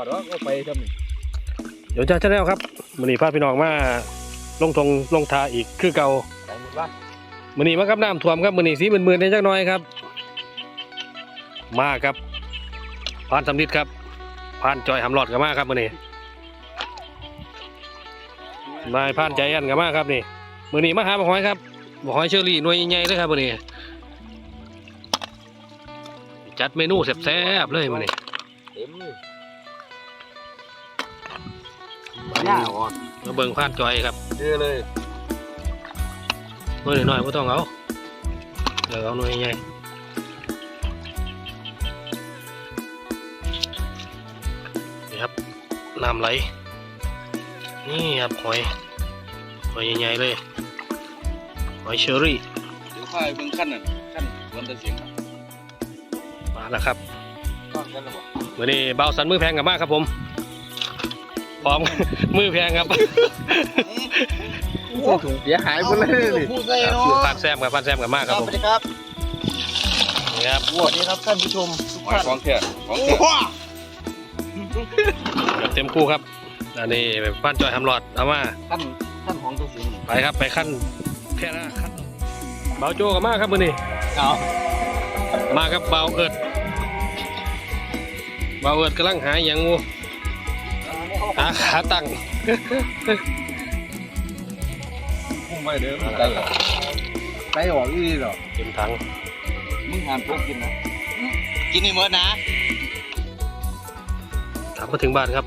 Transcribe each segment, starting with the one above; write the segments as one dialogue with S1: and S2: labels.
S1: ขอดว่าไปทำนี่
S2: เดี๋ยวจะชาแนลครับมือนี้พาพี่น้องมาลงทงลงทาอีกคือเก่า
S1: ไปหมดว่า
S2: มือนี้มากับน้ำท่วมครับมือนี้สีมืนๆในจักหน้อยครับ มาครับพานสำลิดครับพานจอยหำหลอดกับมาครับมือนี้นายพานใจอันกับมาครับนี่มือนี้มาหาบ่หอยครับบ่หอยเชอรี่หน่วยใหญ่ๆเลยครับมือนี้จัดเมนูแซ่บๆเลยมือนี้
S1: เต็มเลย
S2: ย่าอ่อนมาเบิ่งพานจอยครับ
S1: เจอเลย
S2: หน่วยน้อยๆไม่ต้องเอาเดี๋ยวเอาหน่วยใหญ่นี่ครับน้ำไหล นี่ครับหอยหอยใหญ่ๆเลยหอยเชอรี่
S1: เดี๋ยวข้าเบิ่งขั้นน่ะขั้นวันตะเสียง
S2: มาแล้วครับ
S1: ก้อนกันหรอ
S2: วันนี้เบาสันมือแพงกับมากครับผม พร้อม มือแพงครับ
S1: เสียหายหมดเลยนี่พูดใส่เนาะ
S2: ปานแซมกับปานแซมกับมากครับ
S1: ส
S2: ผม
S1: วัสดีครับ
S2: นี่ครับ
S1: สวัสดีครับท่านผู้ชมทุกท่านของแท้ของแท้
S2: แบบเต็มคู่ครับ อันนี้ป้านจอยทำหลอดเอามา
S1: ขั้นขั้นของตะเสียง
S2: ไปครับไปขั้นแค่หน้าขั้นเบาโจกับมากครับมือนี้
S1: เอา
S2: มาครับเบาเอิดเบาเอิดกำลังหาอหย่างงู หาขาตั้ง
S1: พุ่งไปเด้อไก่ไก่ออกอีหรอ
S2: เต็มถัง
S1: มึงหานพวกกินนะกินนี่หมดนะ
S2: กลับมาถึงบ้านครับ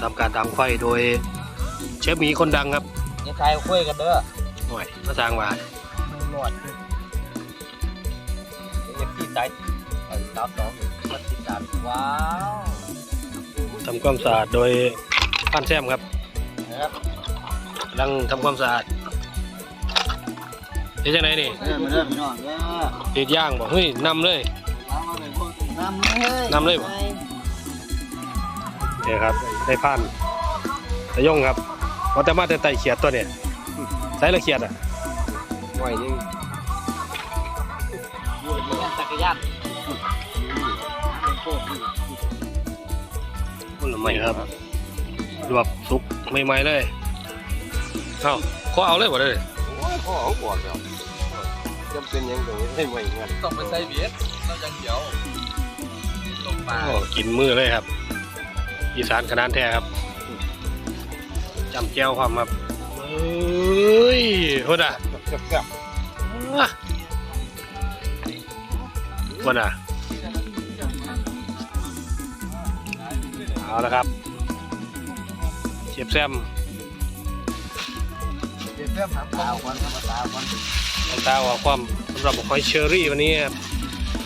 S2: ทำการดังไฟโดย เชฟหมีคนดังครับ
S1: อย่าทายคุยกันเด้อ
S2: หน่อยมาสร้างวาน
S1: นวดเอฟซีใจไอ้สาวสองมาติดตามว้าว
S2: ทำความสะอาดโดยป้านแซมครับ
S1: นะครับ
S2: กำลังทำความสะอาดเฮ็ดจังไหนนี่
S1: เริ่มเริ่มนอนเด้อ
S2: เฮ็ดย่างบอกเฮ้ยนำเลย
S1: เอามาเลยคนนำเลย
S2: นำเลยบ่นี่ครับได้พันตะยงครับว่าแต่มาแต่ไต่เขียดตัวเนี่ยใส่ละเขียดอะ
S1: หน่อยนึงอยู่ในจักรยาน
S2: มันละไม่ครับรวบสุกใหม่ๆเลยเอ้าขอเอาเลยบ่ได้เลย
S1: โอ้ยพ่อเขาบอกแล้วจำเป็นยังตรงนี้ให้ไม่เงินต้องไปใส่เบียดเราจะเขียวลงมา
S2: โอ้กินมือเลยครับ อีสานขนาดแท้ครับจำแก้วความครับเอ้ยโหดอะ
S1: แซ่บ
S2: โหดอะ เอาละครับเชฟแซม
S1: เดี๋ยวแซ่บถามข้าวก่อนธรรมดาก่อน
S2: น้ำตาออกความสำหรับหอยเชอรี่วันนี้ครับ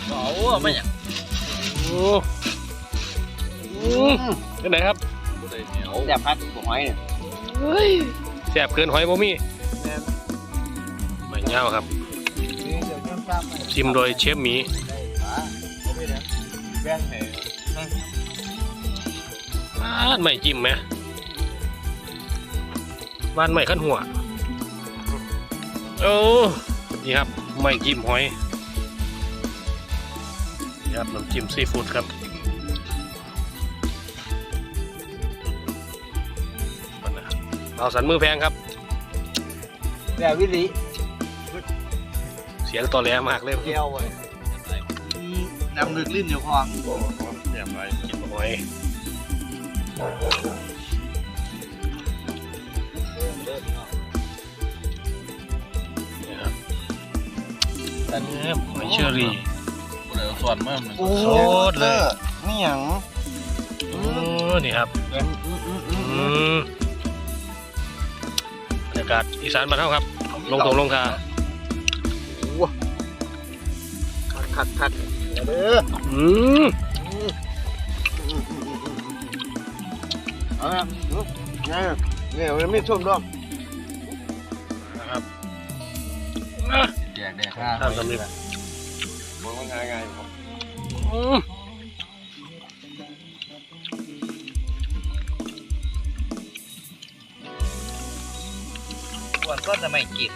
S1: เอาไม่อยาก
S2: โอ้อืมเป็นไหนครับ
S1: แซ่บพัดผมไว้เนี่ย
S2: เฮ้ยแสบเกินหอยบ่มีไม่เงาครับชิมโดยเชฟหมี
S1: แบ่งให้
S2: บ้านไม่จิ้มไหมบ้านไม่ขั้นหัวโอ้นี่ครับไม่จิ้มหอยนี่ครับน้ำจิ้มซีฟู้ดครับเอาสันมือแพงครับ
S1: แซ่บวิลิ
S2: เสียงต่อแหลมากเลย
S1: เจียวเลยน้ำลึกลิ้นอยู่คลอง
S2: เรียบร้อยกินหอย นี่ครับอันนี้หอยเชอรี่
S1: ส่วนมากมัน
S2: โคตรเลย
S1: นี่หยัง
S2: โอ้นี่ครับอืมบรรยากาศอีสานบ้านเฮาครับ ลงตรงลงทา
S1: คัดคัดเด้อ
S2: อืม
S1: เอาละเนี่ยเนี่ยมันไม่ชุ่มดอก
S2: นะครับ
S1: แจกแดกข้า
S2: ทำสำเร็จ
S1: บอกว่าง่ายง่ายครับ
S2: อืม
S1: ส่วนก็จะไม่กิน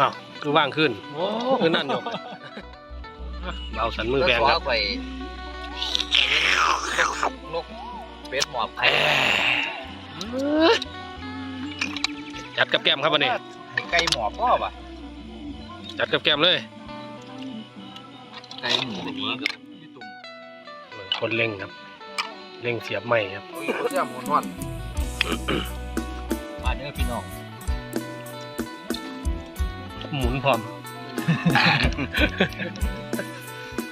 S2: อ้าวคือว่างขึ้นโอ้คือนั่นอยู่เบาสันมือแพงครับ
S1: ไป เป็ดหมอบ
S2: แหมจัดกับแก้มครับวันนี้
S1: ไก่หมอบพ่อป่ะ
S2: จัดกับแก้มเลย
S1: ไก่หมูนี่ก็มีตุ่ม
S2: คนเล่งครับ เล่งเสียบไม้ครับ
S1: โอ้ยเสียหมูนวลมาเนื้อพี่น้อง
S2: หมุนพร้อม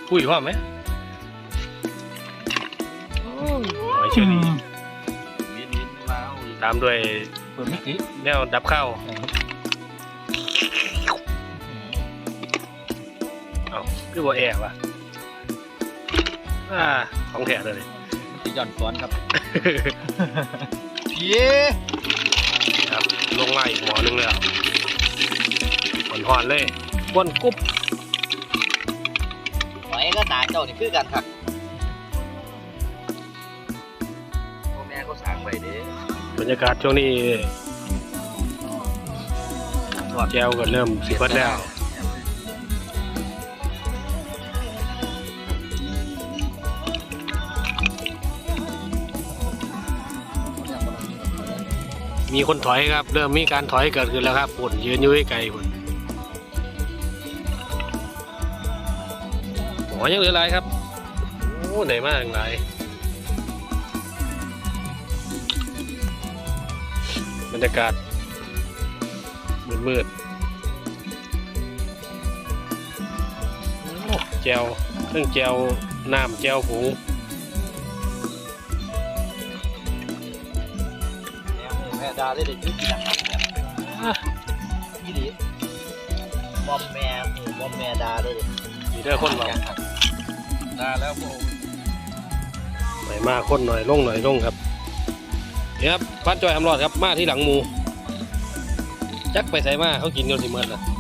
S2: คุยพร้อมไหม ชอรี่
S1: วินวินมา
S2: ตามด้วย
S1: เปิดไม่กี่
S2: แนวดับข้าวเอาคือบ่แอร์วะอ่าของแท้เลย
S1: จะย่อนซ้อนครับเย้
S2: ครับลงมาอีกหมอหนึงแล้วหอนๆเลยบนกุ๊บ
S1: หอยก็ตาเจ้านี่คือกันครับ ไปเด้
S2: บรรยากาศช่วงนี้แก้วก็เริ่มสิเบิดแล้วมีคนถอยครับ เริ่มมีการถอยเกิดขึ้นแล้วครับปุ่นยืนอยู่ไกลๆปุ่นหมอยังเหลือหลายครับ โอ้ไหนมากหลาย รรยากาศมืดๆโอ้แจวเครื่องแจวน้ำแจวผง
S1: แม่ดาได้เด็กยุตินะครับยี่ดีบอมแม่หูบอมแม่ดาได้เด็ก
S2: มีเด้อคนเรา
S1: ดาแล้วโม
S2: หน่อยมากคนหน่อยลงหน่อยลงครับ เนี่ยครับพันจอยอำรอดครับมาที่หลังหมู จักไปใส่มาเขากินกันสิเมื่อละ
S1: เขานี่